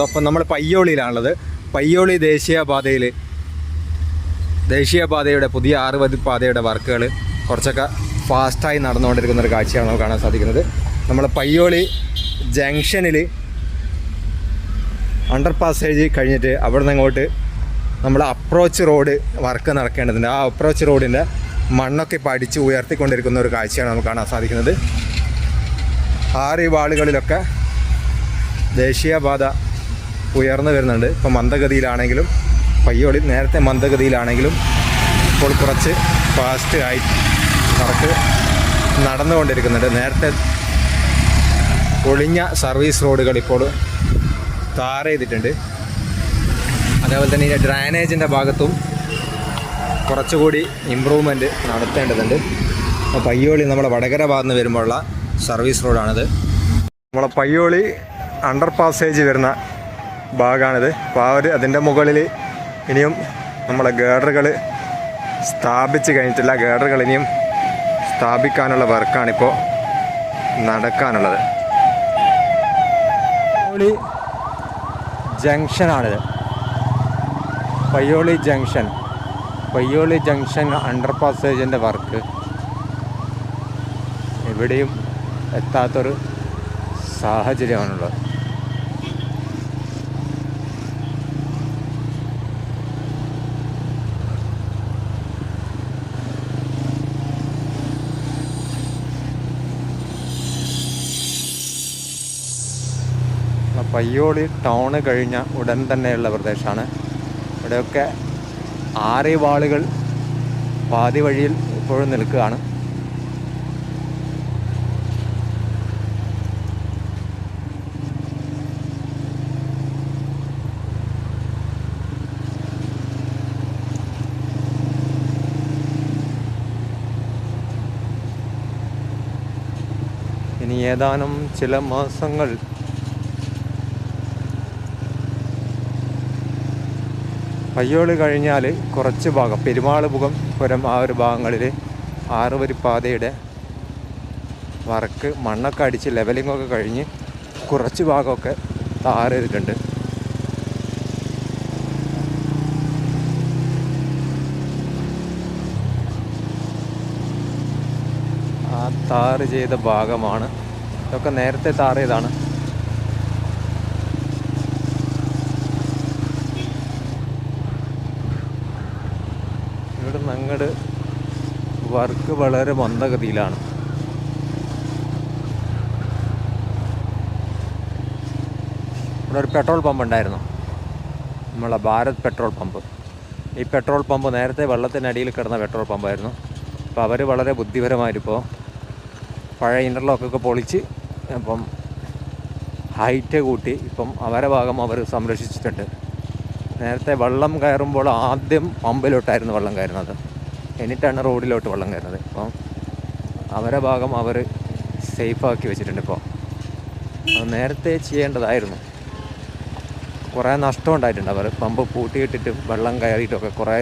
അതോടൊപ്പം നമ്മൾ പയ്യോളിയിലാണുള്ളത്. പയ്യോളി ദേശീയപാതയിൽ ദേശീയപാതയുടെ പുതിയ ആറുപതി പാതയുടെ വർക്കുകൾ കുറച്ചൊക്കെ ഫാസ്റ്റായി നടന്നുകൊണ്ടിരിക്കുന്ന ഒരു കാഴ്ചയാണ് നമുക്ക് കാണാൻ സാധിക്കുന്നത്. നമ്മൾ പയ്യോളി ജംഗ്ഷനിൽ അണ്ടർ പാസേജ് കഴിഞ്ഞിട്ട് അവിടെ നിന്ന് അങ്ങോട്ട് നമ്മൾ അപ്രോച്ച് റോഡ് വർക്ക് നടക്കേണ്ടതുണ്ട്. ആ അപ്രോച്ച് റോഡിന്റെ മണ്ണൊക്കെ ഇപ്പോൾ അടിച്ച് ഉയർത്തിക്കൊണ്ടിരിക്കുന്ന ഒരു കാഴ്ചയാണ് നമുക്ക് കാണാൻ സാധിക്കുന്നത്. ആറ് വാളുകളിലൊക്കെ ദേശീയപാത ഉയർന്നു വരുന്നുണ്ട്. ഇപ്പോൾ മന്ദഗതിയിലാണെങ്കിലും പയ്യോളി നേരത്തെ മന്ദഗതിയിലാണെങ്കിലും ഇപ്പോൾ കുറച്ച് ഫാസ്റ്റ് ആയി നടക്ക് നടന്നുകൊണ്ടിരിക്കുന്നുണ്ട്. നേരത്തെ ഒളിഞ്ഞ സർവീസ് റോഡുകൾ ഇപ്പോൾ താർ ചെയ്തിട്ടുണ്ട്. അതേപോലെ തന്നെ ഇതിന്റെ ഡ്രൈനേജിന്റെ ഭാഗത്തും കുറച്ചുകൂടി ഇമ്പ്രൂവ്മെന്റ് നടത്തേണ്ടതുണ്ട്. അപ്പോൾ പയ്യോളി നമ്മുടെ വടകര ഭാഗത്ത് വരുമ്പോഴുള്ള സർവീസ് റോഡാണിത് നമ്മളെ പയ്യോളി അണ്ടർ പാസേജ് വരുന്ന ഭാഗമാണിത് അപ്പോൾ ആ ഒരു അതിന്റെ മുകളിൽ ഇനിയും നമ്മളെ ഗേഡറുകൾ സ്ഥാപിച്ച് കഴിഞ്ഞിട്ടില്ല. ഗേഡറുകൾ ഇനിയും സ്ഥാപിക്കാനുള്ള വർക്കാണിപ്പോൾ നടക്കാനുള്ളത്. Payyoli ജംഗ്ഷനാണിത്. Payyoli junction. Payyoli junction under പാസേജിന്റെ work. എവിടെയും എത്താത്തൊരു സാഹചര്യമാണുള്ളത്. പയ്യോളി ടൗണ് കഴിഞ്ഞ ഉടൻ തന്നെയുള്ള പ്രദേശമാണ്. ഇവിടെയൊക്കെ ആറ് വാളുകൾ പാതി വഴിയിൽ ഇപ്പോഴും നിൽക്കുകയാണ്. ഇനി ഏതാനും ചില മാസങ്ങൾ പയ്യോളി കഴിഞ്ഞാൽ കുറച്ച് ഭാഗം പെരുമാളുപുകം പുരം ആ ഒരു ഭാഗങ്ങളിൽ ആറുവരി പാതയുടെ വർക്ക് മണ്ണൊക്കെ അടിച്ച് ലെവലിങ്ങൊക്കെ കഴിഞ്ഞ് കുറച്ച് ഭാഗമൊക്കെ താറ് ചെയ്തിട്ടുണ്ട് ആ താറ് ചെയ്ത ഭാഗമാണ്. ഇതൊക്കെ നേരത്തെ താറ് ചെയ്താണ് ഇവിടെ നിന്ന് അങ്ങോട്ട് വർക്ക് വളരെ മന്ദഗതിയിലാണ്. ഇവിടെ ഒരു പെട്രോൾ പമ്പ് ഉണ്ടായിരുന്നു. നമ്മളെ ഭാരത് പെട്രോൾ പമ്പ്. ഈ പെട്രോൾ പമ്പ് നേരത്തെ വെള്ളത്തിനടിയിൽ കിടന്ന പെട്രോൾ പമ്പായിരുന്നു അപ്പോൾ അവർ വളരെ ബുദ്ധിപരമായിട്ടിപ്പോൾ പഴയ ഇന്റർലോക്കൊക്കെ പൊളിച്ച് അപ്പം ഹൈറ്റ് കൂട്ടി ഇപ്പം അവരെ ഭാഗം അവർ സംരക്ഷിച്ചിട്ടുണ്ട്. നേരത്തെ വെള്ളം കയറുമ്പോൾ ആദ്യം പമ്പിലോട്ടായിരുന്നു വെള്ളം കയറുന്നത്. എന്നിട്ടാണ് റോഡിലോട്ട് വെള്ളം കയറുന്നത്. അപ്പോൾ അവരെ ഭാഗം അവർ സേഫാക്കി വെച്ചിട്ടുണ്ട് ഇപ്പോൾ അത് നേരത്തെ ചെയ്യേണ്ടതായിരുന്നു. കുറേ നഷ്ടം ഉണ്ടായിട്ടുണ്ട്. അവർ പമ്പ് പൂട്ടിയിട്ടിട്ട് വെള്ളം കയറിയിട്ടൊക്കെ കുറേ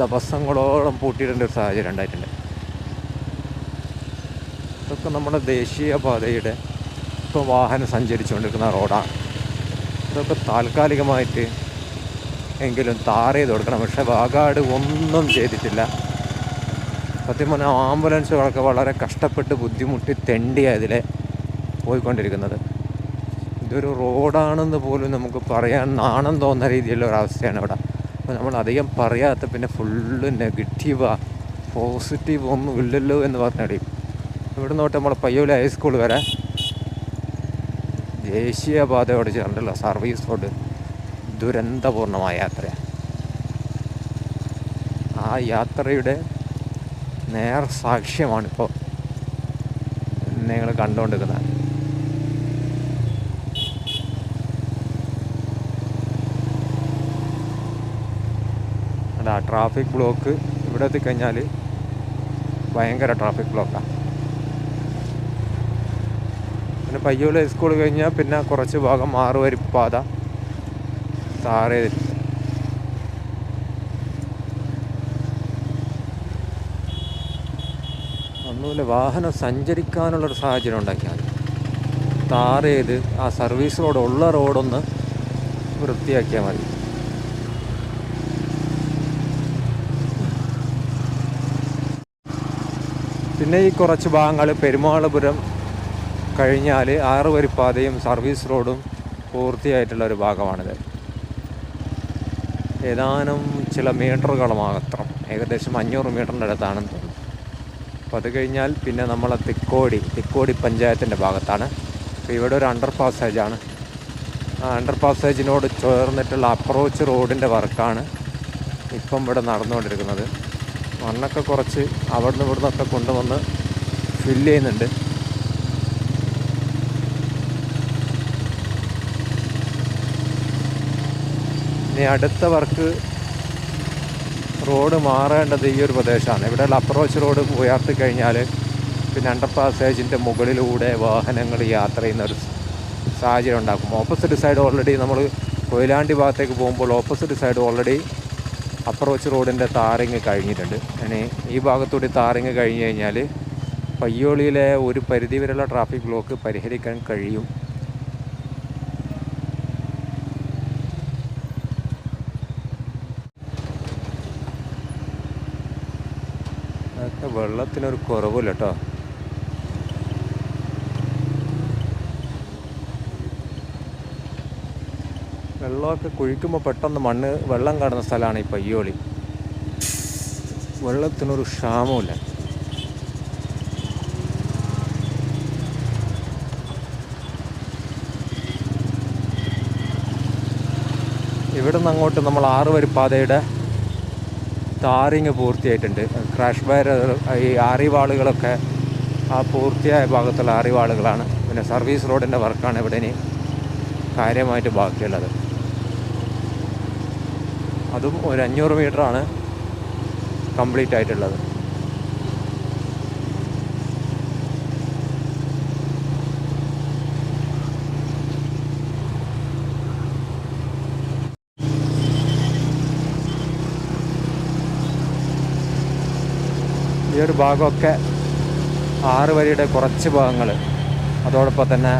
ദിവസങ്ങളോളം പൂട്ടിയിടേണ്ട ഒരു സാഹചര്യം ഉണ്ടായിട്ടുണ്ട്. ഇതൊക്കെ നമ്മുടെ ദേശീയ ദേശീയപാതയുടെ ഇപ്പോൾ വാഹനം സഞ്ചരിച്ചുകൊണ്ടിരിക്കുന്ന റോഡാണ്. ഇതൊക്കെ താൽക്കാലികമായിട്ട് എങ്കിലും താർ ചെയ്ത് കൊടുക്കണം. പക്ഷേ വാഗാട് ഒന്നും ചെയ്തിട്ടില്ല. സത്യം പറഞ്ഞാൽ ആംബുലൻസുകളൊക്കെ വളരെ കഷ്ടപ്പെട്ട് ബുദ്ധിമുട്ടി തെണ്ടിയാണ് ഇതിലെ പോയിക്കൊണ്ടിരിക്കുന്നത്. ഇതൊരു റോഡാണെന്ന് പോലും നമുക്ക് പറയാൻ നാണം തോന്നുന്ന രീതിയിലുള്ള ഒരവസ്ഥയാണ് ഇവിടെ. അപ്പോൾ നമ്മൾ അധികം പറയാത്ത പിന്നെ ഫുള്ള് നെഗറ്റീവാണ് പോസിറ്റീവ് ഒന്നും ഇല്ലല്ലോ എന്ന് പറഞ്ഞാടി. ഇവിടെ നോട്ട് നമ്മൾ പയ്യോലി ഹൈസ്കൂൾ വരെ ദേശീയപാതയോട് ചേർന്നിട്ടുള്ള സർവീസ് റോഡ്. ദുരന്തപൂർണമായ യാത്രയാണ് ആ യാത്രയുടെ നേർ സാക്ഷ്യമാണിപ്പോൾ നിങ്ങൾ കണ്ടുകൊണ്ടിരിക്കുന്നത്. അതാ ട്രാഫിക് ബ്ലോക്ക് ഇവിടെ എത്തിക്കഴിഞ്ഞാൽ ഭയങ്കര ട്രാഫിക് ബ്ലോക്കാണ് പിന്നെ പയ്യോല സ്കൂൾ കഴിഞ്ഞാൽ പിന്നെ കുറച്ച് ഭാഗം ആറുവരി ചെയ്തിട്ടുണ്ട് ഒന്നുമില്ല വാഹനം സഞ്ചരിക്കാനുള്ളൊരു സാഹചര്യം ഉണ്ടാക്കിയാൽ താർ ആ സർവീസ് റോഡ് ഉള്ള റോഡൊന്ന് വൃത്തിയാക്കിയാൽ മതി. പിന്നെ ഈ കുറച്ച് ഭാഗങ്ങൾ പെരുമാളപുരം കഴിഞ്ഞാൽ ആറുവരിപ്പാതയും സർവീസ് റോഡും പൂർത്തിയായിട്ടുള്ള ഒരു ഭാഗമാണിത്. ഏതാനും ചില മീറ്ററുകൾ മാത്രം. ഏകദേശം അഞ്ഞൂറ് മീറ്ററിന്റെ അടുത്താണെന്ന് തോന്നുന്നു അപ്പോൾ അത് കഴിഞ്ഞാൽ പിന്നെ നമ്മളെ തിക്കോടി തിക്കോടി പഞ്ചായത്തിന്റെ ഭാഗത്താണ്. അപ്പോൾ ഇവിടെ ഒരു അണ്ടർ പാസേജാണ് ആ അണ്ടർ പാസേജിനോട് ചേർന്നിട്ടുള്ള അപ്രോച്ച് റോഡിന്റെ വർക്കാണ് ഇപ്പം ഇവിടെ നടന്നുകൊണ്ടിരിക്കുന്നത്. മണ്ണൊക്കെ കുറച്ച് അവിടുന്ന് ഇവിടുന്നൊക്കെ കൊണ്ടുവന്ന് ഫില്ല് ചെയ്യുന്നുണ്ട്. ഇനി അടുത്ത വർക്ക് റോഡ് മാറേണ്ടത് ഈ ഒരു പ്രദേശമാണ്. ഇവിടെയുള്ള അപ്രോച്ച് റോഡ് ഉയർത്തി കഴിഞ്ഞാൽ പിന്നെ അണ്ടർ പാസേജിന്റെ മുകളിലൂടെ വാഹനങ്ങൾ യാത്ര ചെയ്യുന്ന ഒരു സാഹചര്യം ഉണ്ടാക്കും. ഓപ്പോസിറ്റ് സൈഡ് ഓൾറെഡി നമ്മൾ കൊയിലാണ്ടി ഭാഗത്തേക്ക് പോകുമ്പോൾ ഓപ്പോസിറ്റ് സൈഡ് ഓൾറെഡി അപ്രോച്ച് റോഡിന്റെ താറിങ് കഴിഞ്ഞിട്ടുണ്ട്. ഇനി ഈ ഭാഗത്തൂടി താറിങ് കഴിഞ്ഞ് കഴിഞ്ഞാൽ പയ്യോളിയിലെ ഒരു പരിധിവരെയുള്ള ട്രാഫിക് ബ്ലോക്ക് പരിഹരിക്കാൻ കഴിയും. വെള്ളത്തിനൊരു കുറവില്ല കേട്ടോ വെള്ളമൊക്കെ കുഴിക്കുമ്പോൾ പെട്ടെന്ന് മണ്ണ് വെള്ളം കാണുന്ന സ്ഥലമാണ് ഈ പയ്യോളി. വെള്ളത്തിനൊരു ക്ഷാമമില്ല ഇവിടുന്ന് അങ്ങോട്ട് നമ്മൾ ആറ് ടാറിങ് പൂർത്തിയായിട്ടുണ്ട്. ക്രാഷ് ബയർ ഈ ആറിവാളുകളൊക്കെ ആ പൂർത്തിയായ ഭാഗത്തുള്ള ആറിവാളുകളാണ്. പിന്നെ സർവീസ് റോഡിന്റെ വർക്കാണ് ഇവിടെ ഇനി കാര്യമായിട്ട് ബാക്കിയുള്ളത്. അതും ഒരു അഞ്ഞൂറ് മീറ്ററാണ് കംപ്ലീറ്റ് ആയിട്ടുള്ളത് ഒരു ഭാഗമൊക്കെ ആറ് വരിയുടെ കുറച്ച് ഭാഗങ്ങൾ. അതോടൊപ്പം തന്നെ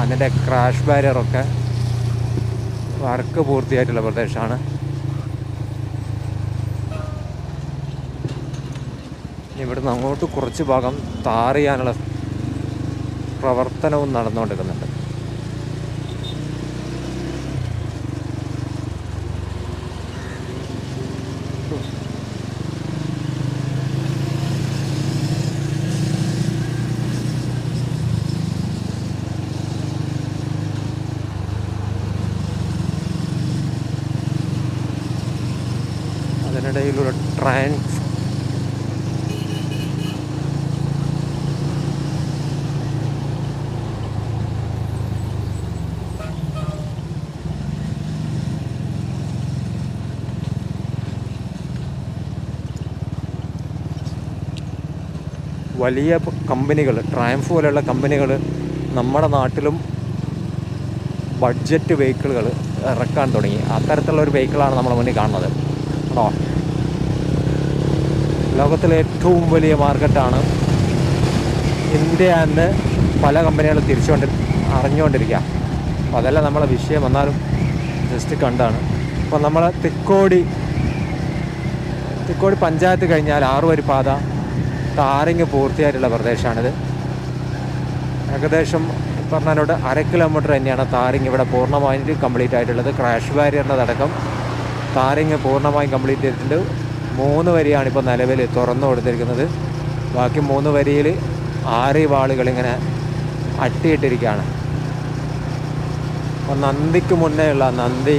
അതിന്റെ ക്രാഷ് ബാരിയറൊക്കെ വർക്ക് പൂർത്തിയായിട്ടുള്ള പ്രദേശമാണ്. ഇവിടുന്ന് അങ്ങോട്ട് കുറച്ച് ഭാഗം താറിയാനുള്ള പ്രവർത്തനവും നടന്നുകൊണ്ടിരിക്കുന്നുണ്ട്. വലിയ കമ്പനികൾ ട്രയംഫ് പോലെയുള്ള കമ്പനികൾ നമ്മുടെ നാട്ടിലും ബഡ്ജറ്റ് വെഹിക്കിളുകൾ ഇറക്കാൻ തുടങ്ങി. അത്തരത്തിലുള്ള ഒരു വെഹിക്കിളാണ് നമ്മുടെ മുന്നിൽ കാണുന്നത്. കേട്ടോ ലോകത്തിലെ ഏറ്റവും വലിയ മാർക്കറ്റാണ് ഇന്ത്യ എന്ന് പല കമ്പനികളും തിരിച്ചുകൊണ്ട് അറിഞ്ഞുകൊണ്ടിരിക്കുക. അപ്പോൾ അതല്ല നമ്മളെ വിഷയം. വന്നാലും ജസ്റ്റ് കണ്ടാണ്. അപ്പോൾ നമ്മളെ തിക്കോടി തിക്കോടി പഞ്ചായത്ത് കഴിഞ്ഞാൽ ആറുവരി പാത ടാറിങ് പൂർത്തിയായിട്ടുള്ള പ്രദേശമാണിത്. ഏകദേശം പറഞ്ഞാലോട് അര കിലോമീറ്റർ തന്നെയാണ് താറിങ് ഇവിടെ പൂർണമായിട്ട് കംപ്ലീറ്റ് ആയിട്ടുള്ളത്. ക്രാഷ് ബാരിയറിന്റെ അടക്കം താറിങ് പൂർണമായും കംപ്ലീറ്റ് ചെയ്തിട്ടുണ്ട്. മൂന്ന് വരിയാണ് ഇപ്പോൾ നിലവിൽ തുറന്നു കൊടുത്തിരിക്കുന്നത്. ബാക്കി മൂന്ന് വരിയിൽ ആറ് വാളുകൾ ഇങ്ങനെ അട്ടിയിട്ടിരിക്കുകയാണ്. അപ്പോൾ നന്ദിക്ക് മുന്നേ ഉള്ള നന്ദി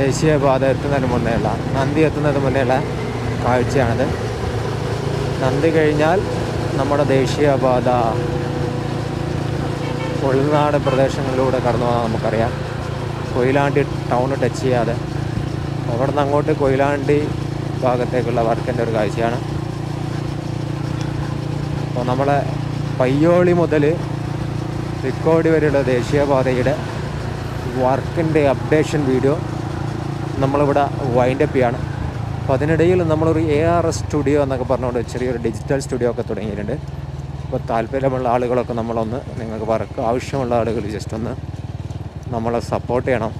ദേശീയപാത എത്തുന്നതിന് മുന്നേ ഉള്ള നന്ദി എത്തുന്നതിന് മുന്നേ ഉള്ള കാഴ്ചയാണിത്. നന്ദി കഴിഞ്ഞാൽ നമ്മുടെ ദേശീയപാത ഉൾനാട് പ്രദേശങ്ങളിലൂടെ കടന്നു പോകാൻ നമുക്കറിയാം. കൊയിലാണ്ടി ടൗണ് ടച്ച് ചെയ്യാതെ. അവിടെ നിന്ന് അങ്ങോട്ട് കൊയിലാണ്ടി ഭാഗത്തേക്കുള്ള വർക്കിന്റെ ഒരു കാഴ്ചയാണ്. അപ്പോൾ നമ്മളെ പയ്യോളി മുതൽ തിക്കോടി വരെയുള്ള ദേശീയപാതയുടെ വർക്കിന്റെ അപ്ഡേഷൻ വീഡിയോ നമ്മളിവിടെ വൈൻഡപ്പ് ചെയ്യാണ്. അപ്പോൾ അതിനിടയിൽ നമ്മളൊരു എ ആർ എസ് സ്റ്റുഡിയോ എന്നൊക്കെ പറഞ്ഞുകൊണ്ട് ചെറിയൊരു ഡിജിറ്റൽ സ്റ്റുഡിയോ ഒക്കെ തുടങ്ങിയിട്ടുണ്ട്. അപ്പോൾ താല്പര്യമുള്ള ആളുകളൊക്കെ നമ്മളൊന്ന് നിങ്ങൾക്ക് വർക്ക് ആവശ്യമുള്ള ആളുകൾ ജസ്റ്റ് ഒന്ന് നമ്മളെ സപ്പോർട്ട് ചെയ്യണം.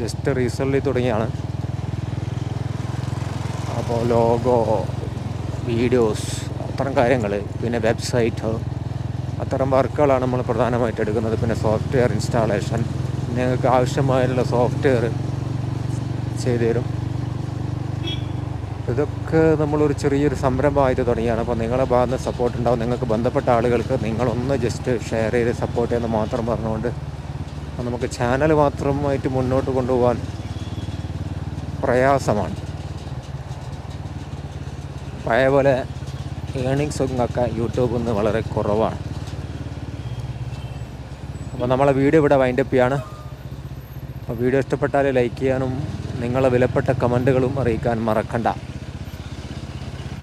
ജസ്റ്റ് റീസെന്റ്ലി തുടങ്ങിയാണ്. അപ്പോൾ ലോഗോ വീഡിയോസ് അത്തരം കാര്യങ്ങൾ പിന്നെ വെബ്സൈറ്റ് അത്തരം വർക്കുകളാണ് നമ്മൾ പ്രധാനമായിട്ട് എടുക്കുന്നത്. പിന്നെ സോഫ്റ്റ്വെയർ ഇൻസ്റ്റാളേഷൻ നിങ്ങൾക്ക് ആവശ്യമായുള്ള സോഫ്റ്റ്വെയർ ചെയ്തു തരും ഇതൊക്കെ നമ്മളൊരു ചെറിയൊരു സംരംഭമായിട്ട് തുടങ്ങിയാണ്. അപ്പോൾ നിങ്ങളെ ഭാഗത്ത് സപ്പോർട്ട് ഉണ്ടാവും. നിങ്ങൾക്ക് ബന്ധപ്പെട്ട ആളുകൾക്ക് നിങ്ങളൊന്ന് ജസ്റ്റ് ഷെയർ ചെയ്ത് സപ്പോർട്ട് ചെയ്യുന്ന മാത്രം പറഞ്ഞുകൊണ്ട് നമുക്ക് ചാനൽ മാത്രമായിട്ട് മുന്നോട്ട് കൊണ്ടുപോകാൻ പ്രയാസമാണ്. പഴയ പോലെ ഏണിങ്സ് ഒക്കെ യൂട്യൂബിൽ നിന്ന് വളരെ കുറവാണ്. അപ്പോൾ നമ്മളെ വീഡിയോ ഇവിടെ വൈൻഡപ്പ് ചെയ്യാണ്. അപ്പോൾ വീഡിയോ ഇഷ്ടപ്പെട്ടാൽ ലൈക്ക് ചെയ്യാനും നിങ്ങളെ വിലപ്പെട്ട കമന്റുകളും അറിയിക്കാൻ മറക്കണ്ട.